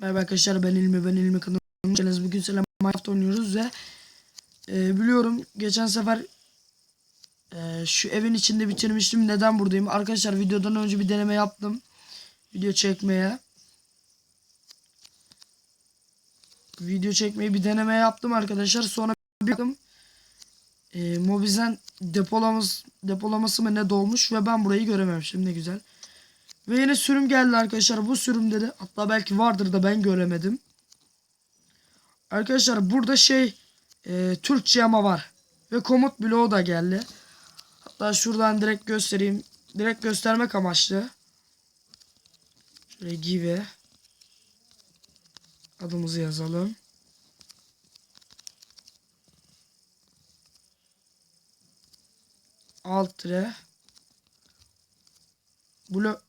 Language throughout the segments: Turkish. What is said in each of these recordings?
Merhaba arkadaşlar ben İlmi ben İlmi geldiniz. Bugün selam Minecraft oynuyoruz ve e, biliyorum geçen sefer e, şu evin içinde bitirmiştim. Neden buradayım? Arkadaşlar videodan önce bir deneme yaptım. Video çekmeye. Video çekmeyi bir deneme yaptım arkadaşlar. Sonra bir baktım. E, Mobizen depolaması, depolaması mı ne dolmuş ve ben burayı görememişim. Ne güzel. Ve yine sürüm geldi arkadaşlar. Bu sürümde de hatta belki vardır da ben göremedim. Arkadaşlar burada şey e, Türkçe ama var. Ve komut bloğu da geldi. Hatta şuradan direkt göstereyim. Direkt göstermek amaçlı. Şöyle give. Adımızı yazalım. Alt tire. Blok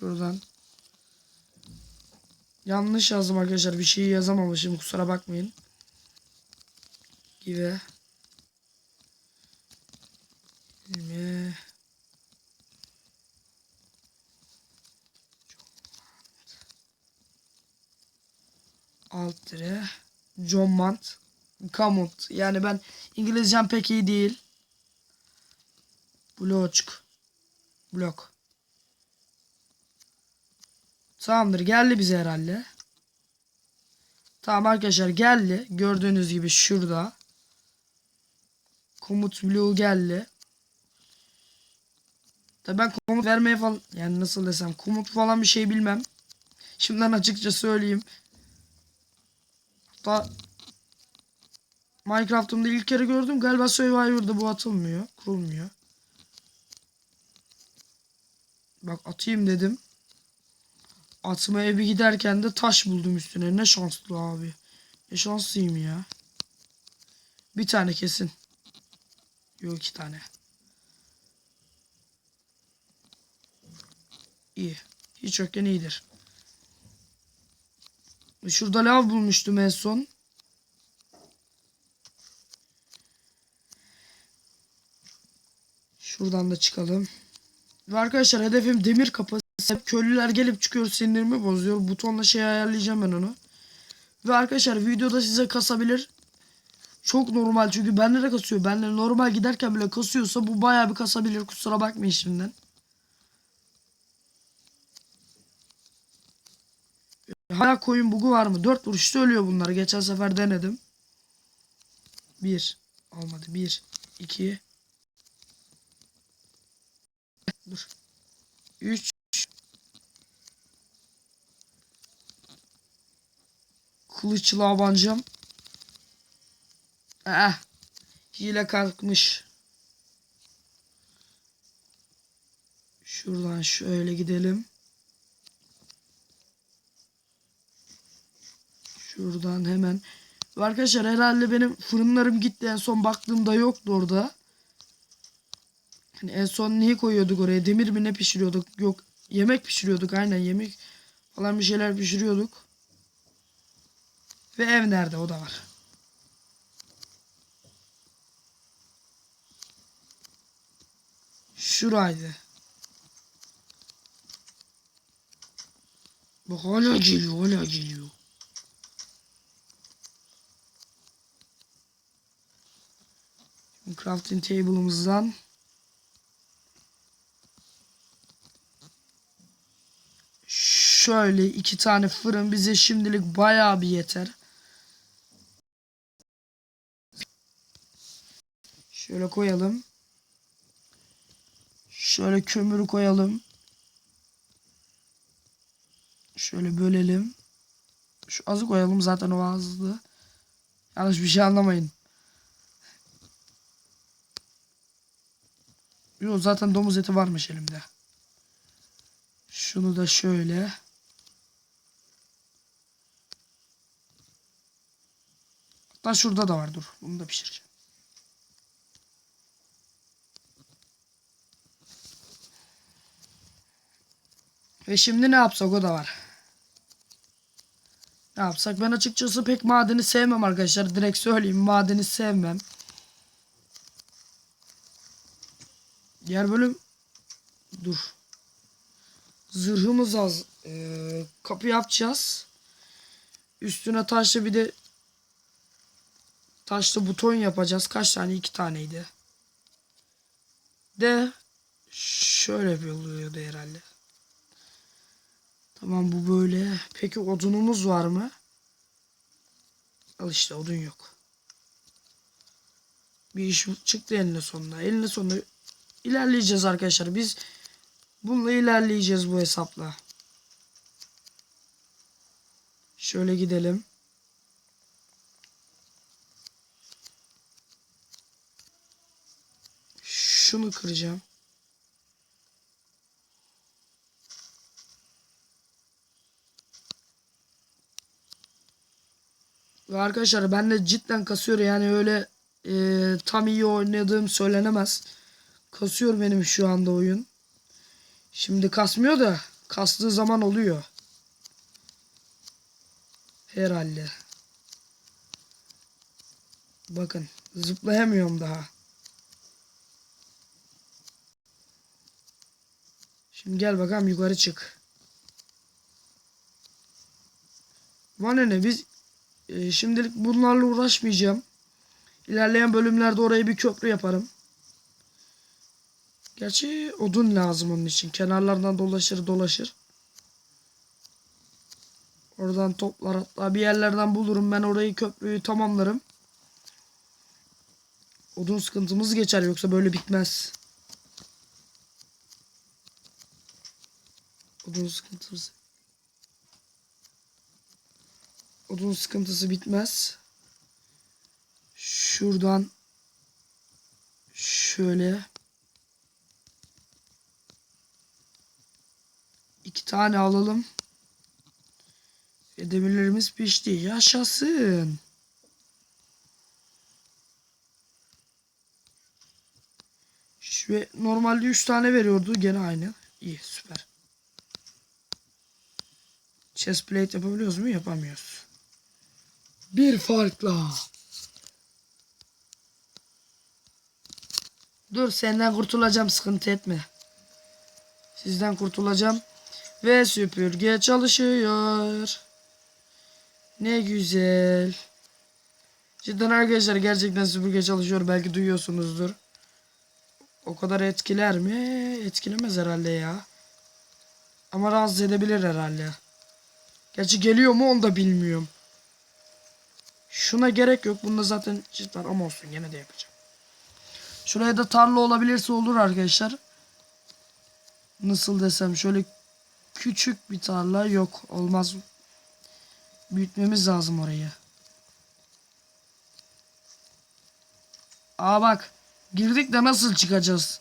Şuradan. Yanlış yazdım arkadaşlar. Bir şeyi yazamamışım. Kusura bakmayın. Gibi. Gibi. Alt tire. John Mant. Kamut. Yani ben İngilizcem pek iyi değil. Bloçk. Blok. Tamamdır geldi bize herhalde. Tamam arkadaşlar geldi. Gördüğünüz gibi şurada. Komut bloğu geldi. Tabi ben komut vermeye falan yani nasıl desem komut falan bir şey bilmem. Şimdiden açıkça söyleyeyim. Hatta Minecraft'ımda ilk kere gördüm. Galiba Survivor'da bu atılmıyor. Kurulmuyor. Bak atayım dedim. Atmaya bir giderken de taş buldum üstüne. Ne şanslı abi. Ne şanslıyım ya. Bir tane kesin. Yok iki tane. İyi. Hiç yokken iyidir. Şurada lav bulmuştum en son. Şuradan da çıkalım. Ve arkadaşlar hedefim demir kapı. Hep köylüler gelip çıkıyor sinirimi bozuyor. Butonla şey ayarlayacağım ben onu. Ve arkadaşlar videoda size kasabilir. Çok normal çünkü bende de kasıyor. Bende normal giderken bile kasıyorsa bu bayağı bir kasabilir. Kusura bakmayın şimdiden. Hala koyun bugu var mı? 4 vuruşta ölüyor bunlar. Geçen sefer denedim. 1 olmadı. 1 2 Dur. 3 Kılıçlı abancam. Eh. Hile kalkmış. Şuradan şöyle gidelim. Şuradan hemen. Arkadaşlar herhalde benim fırınlarım gitti. En son baktığımda yoktu orada. Hani en son neyi koyuyorduk oraya? Demir mi ne pişiriyorduk? Yok yemek pişiriyorduk aynen yemek falan bir şeyler pişiriyorduk. Ve ev nerede o da var. Şuraydı. Bak hala geliyor hala geliyor. Crafting table'ımızdan şöyle iki tane fırın bize şimdilik bayağı bir yeter. Şöyle koyalım. Şöyle kömürü koyalım. Şöyle bölelim. Şu azı koyalım zaten o azdı. Yanlış bir şey anlamayın. Yok zaten domuz eti varmış elimde. Şunu da şöyle. Hatta şurada da var dur. Bunu da pişireceğim. Ve şimdi ne yapsak o da var. Ne yapsak? Ben açıkçası pek madeni sevmem arkadaşlar. Direkt söyleyeyim. Madeni sevmem. Diğer bölüm dur. Zırhımız az. Ee, kapı yapacağız. Üstüne taşlı bir de taşlı buton yapacağız. Kaç tane? iki taneydi. De şöyle bir oluyordu herhalde. Tamam bu böyle. Peki odunumuz var mı? Al işte odun yok. Bir iş çıktı eline sonunda. Eline sonunda ilerleyeceğiz arkadaşlar. Biz bununla ilerleyeceğiz bu hesapla. Şöyle gidelim. Şunu kıracağım. Ve arkadaşlar ben de cidden kasıyor yani öyle e, tam iyi oynadığım söylenemez. Kasıyor benim şu anda oyun. Şimdi kasmıyor da kastığı zaman oluyor. Herhalde. Bakın zıplayamıyorum daha. Şimdi gel bakalım yukarı çık. Bana ne biz e, şimdilik bunlarla uğraşmayacağım. İlerleyen bölümlerde oraya bir köprü yaparım. Gerçi odun lazım onun için. Kenarlardan dolaşır dolaşır. Oradan toplar hatta bir yerlerden bulurum. Ben orayı köprüyü tamamlarım. Odun sıkıntımız geçer yoksa böyle bitmez. Odun sıkıntımız. Odun sıkıntısı bitmez. Şuradan şöyle iki tane alalım. Ve demirlerimiz pişti. Yaşasın. Şu normalde 3 tane veriyordu. Gene aynı. İyi süper. Chest plate yapabiliyoruz mu? Yapamıyoruz. Bir farkla. Dur senden kurtulacağım sıkıntı etme. Sizden kurtulacağım. Ve süpürge çalışıyor. Ne güzel. Cidden arkadaşlar gerçekten süpürge çalışıyor. Belki duyuyorsunuzdur. O kadar etkiler mi? Etkilemez herhalde ya. Ama rahatsız edebilir herhalde. Gerçi geliyor mu onu da bilmiyorum. Şuna gerek yok. Bunda zaten çift var ama olsun gene de yapacağım. Şuraya da tarla olabilirse olur arkadaşlar. Nasıl desem şöyle küçük bir tarla yok olmaz. Büyütmemiz lazım orayı. Aa bak girdik de nasıl çıkacağız?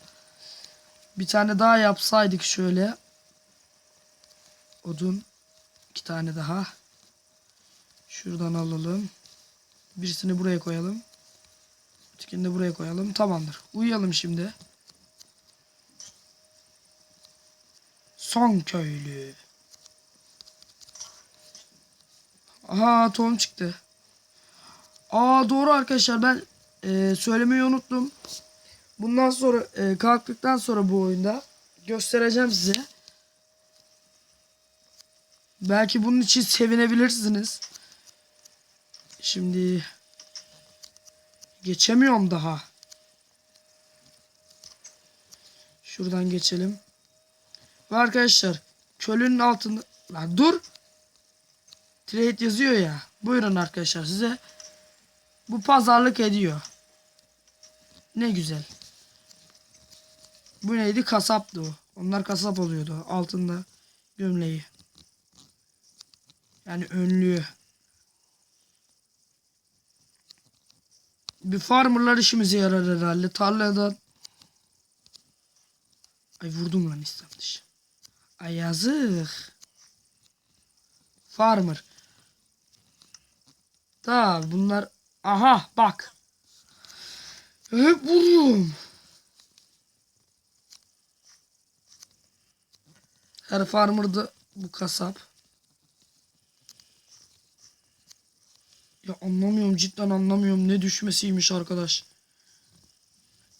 Bir tane daha yapsaydık şöyle. Odun. iki tane daha. Şuradan alalım. Birisini buraya koyalım. Ötekini de buraya koyalım. Tamamdır. Uyuyalım şimdi. Son köylü. Aha tohum çıktı. Aa doğru arkadaşlar ben e, söylemeyi unuttum. Bundan sonra e, kalktıktan sonra bu oyunda göstereceğim size. Belki bunun için sevinebilirsiniz. Şimdi geçemiyorum daha. Şuradan geçelim. Ve arkadaşlar kölünün altında lan dur. Trade yazıyor ya. Buyurun arkadaşlar size bu pazarlık ediyor. Ne güzel. Bu neydi? Kasaptı o. Onlar kasap oluyordu. Altında gömleği. Yani önlüğü. Bir farmerlar işimize yarar herhalde. Tarladan Ay vurdum lan İslam. Ay yazık. Farmer. Da bunlar aha bak. Hep vuruyorum. Her farmer'da bu kasap. Ya anlamıyorum cidden anlamıyorum ne düşmesiymiş arkadaş.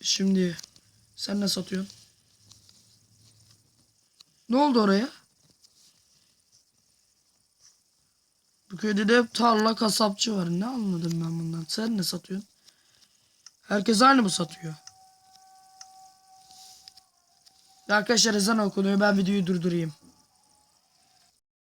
Şimdi sen ne satıyorsun? Ne oldu oraya? Bu köyde de hep tarla kasapçı var. Ne anladım ben bundan? Sen ne satıyorsun? Herkes aynı mı satıyor? Arkadaşlar ezan okunuyor. Ben videoyu durdurayım.